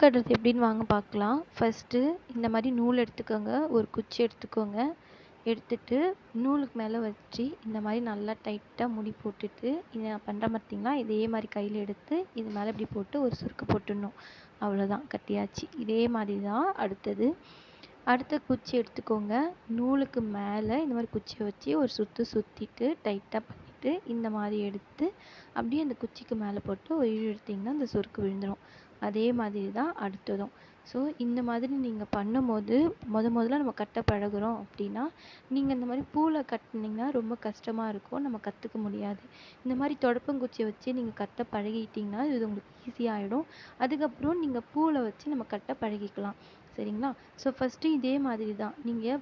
கட்டுறது எப்படின்னு வாங்க பார்க்கலாம். ஃபஸ்ட்டு இந்த மாதிரி நூல் எடுத்துக்கோங்க. ஒரு குச்சி எடுத்துக்கோங்க. எடுத்துட்டு நூலுக்கு மேலே வச்சு இந்த மாதிரி நல்லா டைட்டாக முடி போட்டுட்டு இதை நான் பண்ணுறேன் பார்த்தீங்களா இதே மாதிரி கையில் எடுத்து இது மேலே இப்படி போட்டு ஒரு சுருக்கு போட்டுடணும். அவ்வளோதான் கட்டியாச்சு. இதே மாதிரி தான் அடுத்தது. அடுத்த குச்சி எடுத்துக்கோங்க. நூலுக்கு மேலே இந்த மாதிரி குச்சியை வச்சு ஒரு சுற்று சுற்றிட்டு டைட்டாக பண்ணிவிட்டு இந்த மாதிரி எடுத்து அப்படியே அந்த குச்சிக்கு மேலே போட்டு ஒரு இழு எடுத்திங்கன்னா அந்த சுருக்கு விழுந்துடும் அதே மாதிரி தான் அடுத்ததும். ஸோ இந்த மாதிரி நீங்கள் பண்ணும்போது முத முதல்ல நம்ம கட்ட பழகுறோம் அப்படின்னா நீங்கள் இந்த மாதிரி பூவில் கட்டினீங்கன்னா ரொம்ப கஷ்டமாக இருக்கும். நம்ம கற்றுக்க முடியாது. இந்த மாதிரி தொடப்பங்குச்சியை வச்சு நீங்கள் கட்ட பழகிட்டிங்கன்னா இது உங்களுக்கு ஈஸியாகிடும் அதுக்கப்புறம் நீங்கள் பூவில் வச்சு நம்ம கட்ட பழகிக்கலாம். சரிங்களா? ஸோ ஃபஸ்ட்டு இதே மாதிரி தான். நீங்கள்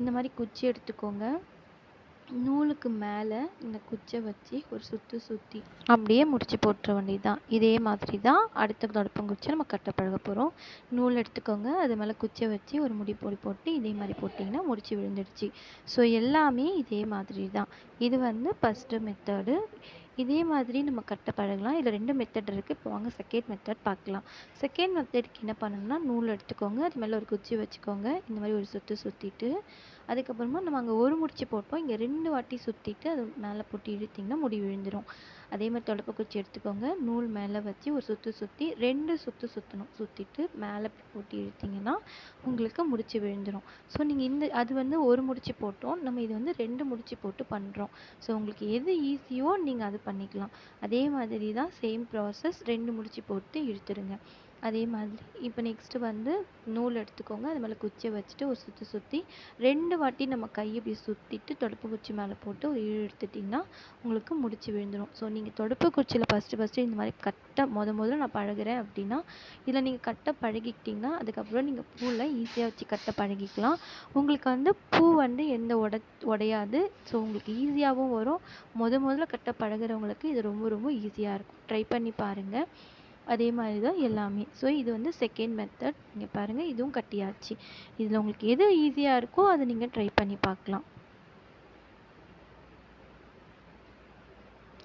இந்த மாதிரி குச்சி எடுத்துக்கோங்க. நூலுக்கு மேலே இந்த குச்சை வச்சு ஒரு சுற்று சுற்றி அப்படியே முடிச்சு போட்டுற வேண்டியது தான் இதே மாதிரி தான் அடுத்த தொடப்பங்குச்சி நம்ம கட்ட பழக போகிறோம் நூல் எடுத்துக்கோங்க. அது மேலே குச்சை வச்சு ஒரு முடி பொடி போட்டு இதே மாதிரி போட்டிங்கன்னா முடிச்சு விழுந்துடுச்சு. ஸோ எல்லாமே இதே மாதிரி தான் இது வந்து ஃபஸ்ட்டு மெத்தடு இதே மாதிரி நம்ம கட்ட பழகலாம். இதில் ரெண்டு மெத்தட் இருக்குது இப்போ வாங்க செகண்ட் மெத்தட் பார்க்கலாம். செகண்ட் மெத்தடுக்கு என்ன பண்ணணும்னா நூல் எடுத்துக்கோங்க. அது மேலே ஒரு குச்சி வச்சுக்கோங்க. இந்த மாதிரி ஒரு சுற்று சுற்றிட்டு அதுக்கப்புறமா நம்ம அங்கே ஒரு முடிச்சு போட்டோம். இங்கே ரெண்டு வாட்டி சுற்றிட்டு அது மேலே போட்டு இழுத்திங்கன்னா முடி விழுந்துடும் அதே மாதிரி தொடப்பு குச்சி எடுத்துக்கோங்க. நூல் மேலே வச்சு ஒரு சுற்று சுற்றி ரெண்டு சுற்று சுற்றணும் சுற்றிட்டு மேலே போட்டு இழுத்திங்கன்னா உங்களுக்கு முடிச்சு விழுந்துடும் ஸோ நீங்கள் இந்த அது வந்து ஒரு முடிச்சு போட்டோம். நம்ம இது வந்து ரெண்டு முடிச்சு போட்டு பண்ணுறோம் ஸோ உங்களுக்கு எது ஈஸியோ நீங்கள் அது பண்ணிக்கலாம். அதே மாதிரி தான் சேம் ப்ராசஸ் ரெண்டு முடிச்சு போட்டு இழுத்துருங்க. அதே மாதிரி இப்போ நெக்ஸ்ட்டு வந்து நூல் எடுத்துக்கோங்க. அது மேலே குச்சியை வச்சுட்டு ஒரு சுற்றி சுற்றி ரெண்டு வாட்டி நம்ம கையை இப்படி சுற்றிட்டு தொடப்பு குச்சி மேலே போட்டு ஒரு இழு எடுத்துட்டிங்கன்னா உங்களுக்கு முடிச்சு விழுந்துடும் ஸோ நீங்கள் தொடப்பு குச்சியில் ஃபஸ்ட்டு ஃபஸ்ட்டு இந்த மாதிரி கட்ட முத முதல்ல நான் பழகுறேன் அப்படின்னா இதில் நீங்கள் கட்ட பழகிக்கிட்டிங்கன்னா அதுக்கப்புறம் நீங்கள் பூவில் ஈஸியாக வச்சு கட்ட பழகிக்கலாம். உங்களுக்கு வந்து பூ வந்து எந்த உட உடையாது. ஸோ உங்களுக்கு ஈஸியாகவும் வரும். முத முதல்ல கட்ட பழகுறவங்களுக்கு இது ரொம்ப ரொம்ப ஈஸியாக இருக்கும். ட்ரை பண்ணி பாருங்கள் அதே மாதிரி தான் எல்லாமே. ஸோ இது வந்து செகண்ட் மெத்தட் நீங்கள் பாருங்கள் இதுவும் கட்டியாச்சு. இதில் உங்களுக்கு எது ஈஸியாக இருக்கோ அதை நீங்கள் ட்ரை பண்ணி பார்க்கலாம்.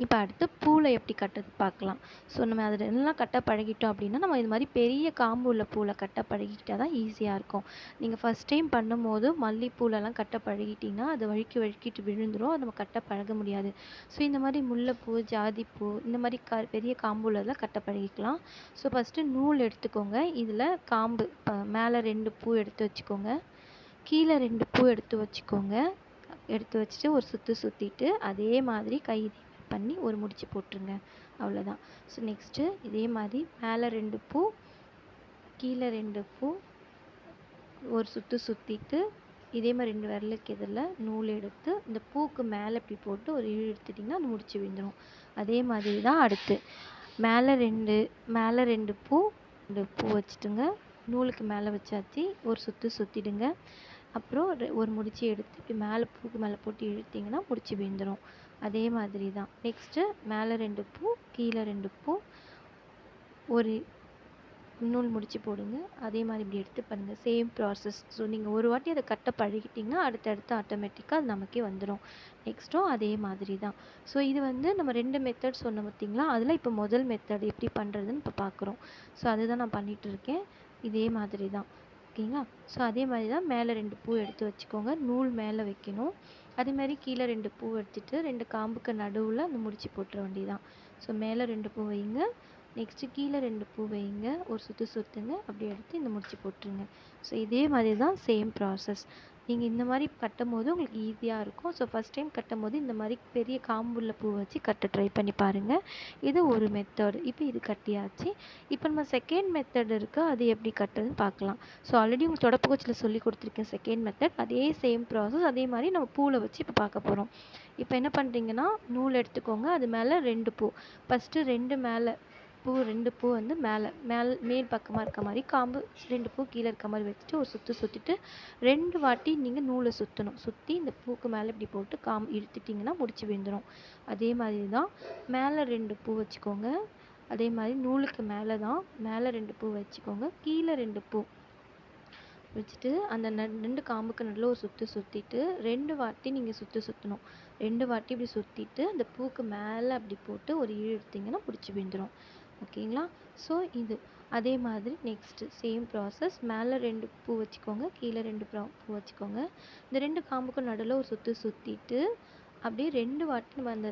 இப்போ அடுத்து பூவில் எப்படி கட்டுறது பார்க்கலாம். ஸோ நம்ம அதில் எல்லாம் கட்ட பழகிட்டோம் அப்படின்னா நம்ம இது மாதிரி பெரிய காம்பு உள்ள பூவில் கட்ட பழகிக்கிட்டால் தான் ஈஸியாக இருக்கும். நீங்கள் ஃபஸ்ட் டைம் பண்ணும்போது மல்லிப்பூலெல்லாம் கட்ட பழகிட்டிங்கன்னா அது வழுக்கி வழுக்கிட்டு விழுந்துடும் அது நம்ம கட்ட பழக முடியாது. ஸோ இந்த மாதிரி முல்லைப்பூ ஜாதிப்பூ இந்த மாதிரி க பெரிய காம்பு உள்ளதெல்லாம் கட்ட பழகிக்கலாம். ஸோ ஃபஸ்ட்டு நூல் எடுத்துக்கோங்க. இதில் காம்பு மேலே ரெண்டு பூ எடுத்து வச்சுக்கோங்க. கீழே ரெண்டு பூ எடுத்து வச்சுக்கோங்க. எடுத்து வச்சுட்டு ஒரு சுற்று சுற்றிட்டு அதே மாதிரி கை பண்ணி ஒரு முடிச்சு போட்டுருங்க. அவ்வளோதான் ஸோ நெக்ஸ்ட்டு இதே மாதிரி மேலே ரெண்டு பூ கீழே ரெண்டு பூ ஒரு சுற்று சுற்றிட்டு இதே மாதிரி ரெண்டு விரலுக்கு இதில் நூல் எடுத்து இந்த பூக்கு மேலே இப்படி போட்டு ஒரு இழு எடுத்துட்டிங்கன்னா அது முடிச்சு விழுந்துடும் அதே மாதிரி தான் அடுத்து. மேலே ரெண்டு மேலே ரெண்டு பூ ரெண்டு பூ வச்சுட்டுங்க. நூலுக்கு மேலே வச்சாச்சு. ஒரு சுற்று சுற்றிடுங்க அப்புறம் ஒரு முடிச்சு எடுத்து இப்படி மேலே பூக்கு மேலே போட்டு இழுத்திங்கன்னா முடிச்சு விழுந்துடும் அதே மாதிரி தான். நெக்ஸ்ட்டு மேலே ரெண்டு பூ கீழே ரெண்டு பூ. ஒரு நூல் முடிச்சு போடுங்க. அதே மாதிரி இப்படி எடுத்து பண்ணுங்கள் சேம் ப்ராசஸ் ஸோ நீங்கள் ஒரு வாட்டி அதை கட்ட பழகிட்டிங்கன்னா அடுத்தடுத்து ஆட்டோமேட்டிக்காக அது நமக்கே வந்துடும் நெக்ஸ்ட்டும் அதே மாதிரி தான். ஸோ இது வந்து நம்ம ரெண்டு மெத்தட் சொன்ன பார்த்திங்களா? அதில் இப்போ முதல் மெத்தட் எப்படி பண்ணுறதுன்னு இப்போ பார்க்குறோம் ஸோ அதுதான் நான் பண்ணிகிட்டு இருக்கேன். இதே மாதிரி தான். ஓகேங்களா? ஸோ அதே மாதிரி தான் மேலே ரெண்டு பூ எடுத்து வச்சுக்கோங்க. நூல் மேலே வைக்கணும். அதே மாதிரி கீழே ரெண்டு பூ எடுத்துட்டு ரெண்டு காம்புக்கு நடுவில் அந்த முடிச்சு போட்டுற வேண்டியதான் ஸோ மேலே ரெண்டு பூ வைங்க. நெக்ஸ்ட்டு கீழே ரெண்டு பூ வைங்க. ஒரு சுற்று சுற்றுங்க அப்படி எடுத்து இந்த முடிச்சு போட்டுருங்க. ஸோ இதே மாதிரி தான் சேம் ப்ராசஸ் நீங்கள் இந்த மாதிரி கட்டும் போது உங்களுக்கு ஈஸியாக இருக்கும். ஸோ ஃபஸ்ட் டைம் கட்டும் போது இந்த மாதிரி பெரிய காம்புள்ள பூ வச்சு கட்ட ட்ரை பண்ணி பாருங்கள் இது ஒரு மெத்தட் இப்போ இது கட்டியாச்சு. இப்போ நம்ம செகண்ட் மெத்தட் இருக்குது அது எப்படி கட்டுறதுன்னு பார்க்கலாம். ஸோ ஆல்ரெடி உங்களுக்கு தொடப்பக்குச்சியில் சொல்லி கொடுத்துருக்கேன் செகண்ட் மெத்தட் அதே சேம் ப்ராசஸ் அதே மாதிரி நம்ம பூவில் வச்சு இப்போ பார்க்க போகிறோம் இப்போ என்ன பண்ணுறீங்கன்னா நூல் எடுத்துக்கோங்க. அது மேலே ரெண்டு பூ. ஃபஸ்ட்டு ரெண்டு மேலே பூ ரெண்டு பூ வந்து மேலே மேல் மேல் பக்கமாக இருக்க மாதிரி காம்பு ரெண்டு பூ கீழே இருக்க மாதிரி வச்சுட்டு ஒரு சுற்று சுற்றிட்டு ரெண்டு வாட்டி நீங்கள் நூலை சுற்றணும் சுற்றி இந்த பூக்கு மேலே இப்படி போட்டு காம் இழுத்துட்டிங்கன்னா முடிச்சு விழுந்துடும் அதே மாதிரி தான் மேலே ரெண்டு பூ வச்சுக்கோங்க. அதே மாதிரி நூலுக்கு மேலே தான் மேலே ரெண்டு பூ வச்சுக்கோங்க. கீழே ரெண்டு பூ வச்சுட்டு அந்த ந ரெண்டு காம்புக்கு நடுவில் ஒரு சுற்று சுற்றிட்டு ரெண்டு வாட்டி நீங்கள் சுற்று சுற்றணும் ரெண்டு வாட்டி இப்படி சுற்றிட்டு அந்த பூக்கு மேலே அப்படி போட்டு ஒரு இழு எடுத்திங்கன்னா பிடிச்சி விழுந்துடும் ஓகேங்களா? ஸோ இது. அதே மாதிரி நெக்ஸ்ட்டு சேம் ப்ராசஸ் மேலே ரெண்டு பூ வச்சுக்கோங்க. கீழே ரெண்டு ப்ரா பூ வச்சுக்கோங்க. இந்த ரெண்டு காம்புக்கும் நடுவில் ஒரு சுற்று சுற்றிட்டு அப்படியே ரெண்டு வாட்டி நம்ம அந்த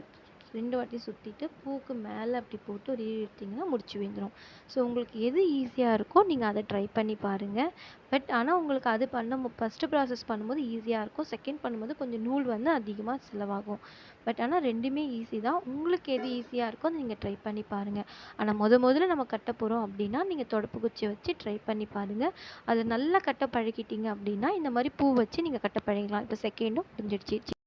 ரெண்டு வாட்டி சுற்றிட்டு பூவுக்கு மேலே அப்படி போட்டு ஒரு எடுத்திங்கன்னா முடிச்சு வந்துடும் ஸோ உங்களுக்கு எது ஈஸியாக இருக்கோ நீங்கள் அதை ட்ரை பண்ணி பாருங்கள் பட் ஆனால் உங்களுக்கு அது பண்ண ஃபஸ்ட்டு ப்ராசஸ் பண்ணும்போது ஈஸியாக இருக்கும். செகண்ட் பண்ணும்போது கொஞ்சம் நூல் வந்து அதிகமாக செலவாகும். பட் ஆனால் ரெண்டுமே ஈஸி தான். உங்களுக்கு எது ஈஸியாக இருக்கோ அதை நீங்கள் ட்ரை பண்ணி பாருங்கள் ஆனால் முத முதல்ல நம்ம கட்ட போகிறோம் அப்படின்னா நீங்கள் தொடப்பு குச்சியை வச்சு ட்ரை பண்ணி பாருங்கள் அது நல்லா கட்ட பழகிட்டீங்க அப்படின்னா இந்த மாதிரி பூ வச்சு நீங்கள் கட்ட பழகிக்கலாம். இப்போ செகண்டும் முடிஞ்சிடுச்சு.